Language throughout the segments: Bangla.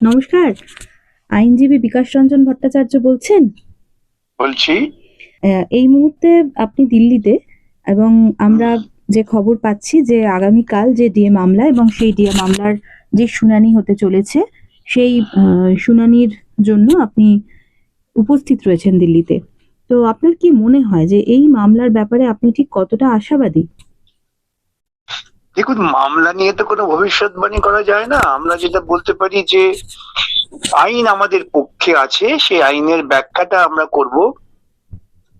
নমস্কার। আইনজীবী বিকাশ রঞ্জন ভট্টাচার্য বলছেন? বলছি। এই মুহূর্তে আপনি দিল্লিতে এবং আমরা যে খবর পাচ্ছি যে আগামীকাল যে ডিএ মামলা এবং সেই ডিএ মামলার যে শুনানি হতে চলেছে সেই শুনানির জন্য আপনি উপস্থিত রয়েছেন দিল্লিতে। তো আপনার কি মনে হয় যে এই মামলার ব্যাপারে আপনি ঠিক কতটা আশাবাদী? দেখুন, মামলা নিয়ে তো কোনো ভবিষ্যৎবাণী করা যায় না। আমরা যেটা বলতে পারি যে, আইন আমাদের পক্ষে আছে, সেই আইনের ব্যাখ্যাটা আমরা করব।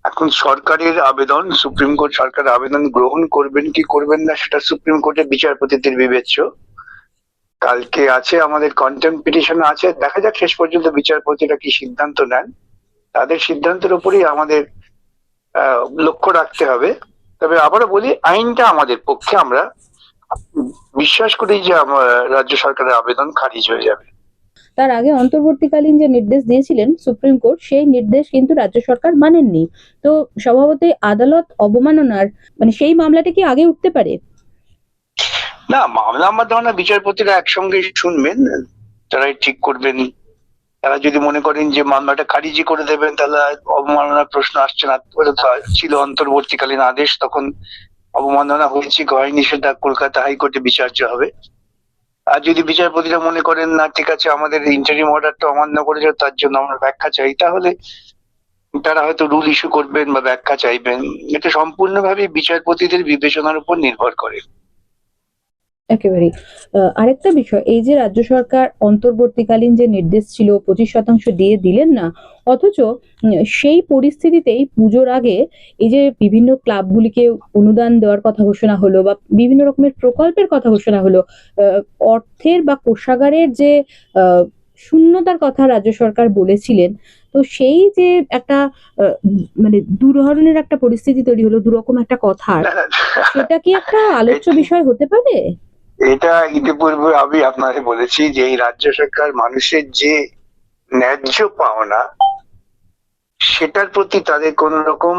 এখন সরকারের আবেদন, সুপ্রিম কোর্ট সরকারের আবেদন গ্রহণ করবেন কি করবেন না, সেটা সুপ্রিম কোর্টের বিচারপতিদের বিবেচ্য। কালকে আছে, আমাদের কন্টেম্প পিটিশন আছে। দেখা যাক শেষ পর্যন্ত বিচারপতিরা কি সিদ্ধান্ত নেন। তাদের সিদ্ধান্তের উপরেই আমাদের লক্ষ্য রাখতে হবে। তবে আবারও বলি, আইনটা আমাদের পক্ষে, আমরা বিশ্বাস করি যে রাজ্য সরকারের আবেদন খারিজ হয়ে যাবে। তার আগে অন্তর্বর্তীকালীন যে নির্দেশ দিয়েছিলেন সুপ্রিম কোর্ট সেই নির্দেশ কিন্তু রাজ্য সরকার মানেননি। তো স্বভাবতই আদালত অবমাননার মানে সেই মামলাটা কি আগে উঠতে পারে? না মামলা আমার ধারণা বিচারপতিরা একসঙ্গে শুনবেন তারাই ঠিক করবেন। তারা যদি মনে করেন যে মামলাটা খারিজি করে দেবেন তাহলে অবমাননার প্রশ্ন আসছে না। ছিল অন্তর্বর্তীকালীন আদেশ তখন অবমাননা হয়েছে হয়নি সেটা কলকাতা হাইকোর্টে বিচার্য হবে। আর যদি বিচারপতিরা মনে করেন, না, ঠিক আছে, আমাদের ইন্টারিম অর্ডারটা অমান্য করেছে, তার জন্য আমরা ব্যাখ্যা চাই, তাহলে তারা হয়তো রুল ইস্যু করবেন বা ব্যাখ্যা চাইবেন। এটা সম্পূর্ণভাবে বিচারপতিদের বিবেচনার উপর নির্ভর করে। একেবারেই। আহ, আরেকটা বিষয় এই যে রাজ্য সরকার অন্তর্বর্তীকালীন যে নির্দেশ ছিল পঁচিশ শতাংশ দিয়ে দিলেন না অথচ সেই পরিস্থিতিতেই পুজোর আগে এই যে বিভিন্ন ক্লাবগুলিকে অনুদান দেওয়ার কথা ঘোষণা হলো বা বিভিন্ন রকমের প্রকল্পের কথা ঘোষণা হলো অর্থের বা কোষাগারের যে আহ, শূন্যতার কথা রাজ্য সরকার বলেছিলেন তো সেই যে একটা আহ, মানে দু ধরনের একটা পরিস্থিতি তৈরি হলো দুরকম একটা কথা। সেটা কি একটা আলোচ্য বিষয় হতে পারে? এটা ইতিপূর্বে আমি আপনাকে বলেছি যে এই রাজ্য সরকার মানুষের যে ন্যায্য পাওনা, সেটার প্রতি তাদের কোন রকম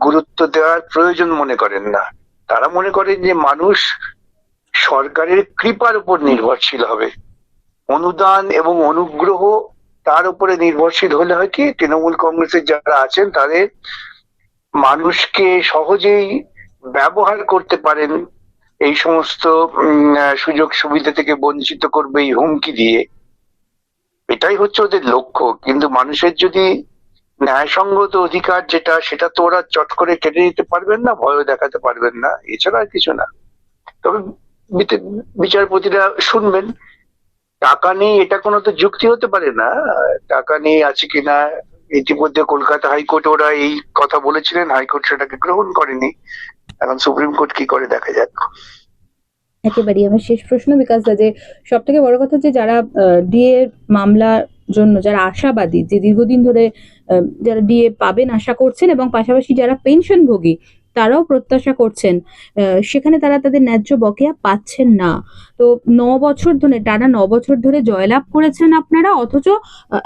গুরুত্ব দেওয়ার প্রয়োজন মনে করেন না। তারা মনে করেন যে মানুষ সরকারের কৃপার উপর নির্ভরশীল হবে। অনুদান এবং অনুগ্রহ তার উপরে নির্ভরশীল হলে হয় কি, তৃণমূল কংগ্রেসের যারা আছেন তাদের মানুষকে সহজেই ব্যবহার করতে পারেন এই সমস্ত সুযোগ সুবিধা থেকে বঞ্চিত করবে এই হুমকি দিয়ে। এটাই হচ্ছে ওদের লক্ষ্য। কিন্তু মানুষের যদি ন্যায়সঙ্গত অধিকার যেটা, সেটা তো ওরা চট করে কেটে নিতে পারবেন না ভয় দেখাতে পারবেন না। এছাড়া আর কিছু না। তবে বিচারপতিরা শুনবেন, টাকা নেই এটা কোনো তো যুক্তি হতে পারে না। টাকা নেই আছে কিনা ইতিমধ্যে কলকাতা হাইকোর্ট ওরা এই কথা বলেছিলেন, হাইকোর্ট সেটাকে গ্রহণ করেনি। এখন সুপ্রিম কোর্ট কি করে দেখা যাক। একেবারেই আমার শেষ প্রশ্ন বিকাশ দা যে সব থেকে বড় কথা যে যারা ডিএ মামলা জন্য, যারা আশাবাদী, যে দীর্ঘদিন ধরে যারা ডিএ পাবেন, আশা করছেন, এবং পাশাপাশি যারা পেনশনভোগী তারাও প্রত্যাশা করছেন সেখানে তারা তাদের ন্যায্য বকেয়া পাচ্ছেন না। তো ন বছর ধরে, টানা ন বছর ধরে জয়লাভ করেছেন আপনারা, অথচ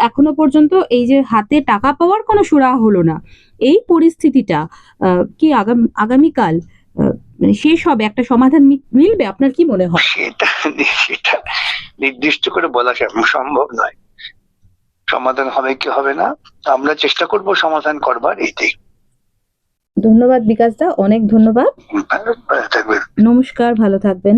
এখনও পর্যন্ত এই যে হাতে টাকা পাওয়ার কোনো সুরাহা হলো না। এই পরিস্থিতিটা কি আগাম, আগামীকাল মানে শেষ হবে, একটা সমাধান মিলবে? আপনার কি মনে হয়? সেটা সেটা নির্দিষ্ট করে বলা সম্ভব নয়। সমাধান হবে কি হবে না, আমরা চেষ্টা করব সমাধান করবার, এইটাই। ধন্যবাদ বিকাশ দা অনেক ধন্যবাদ। নমস্কার ভালো থাকবেন।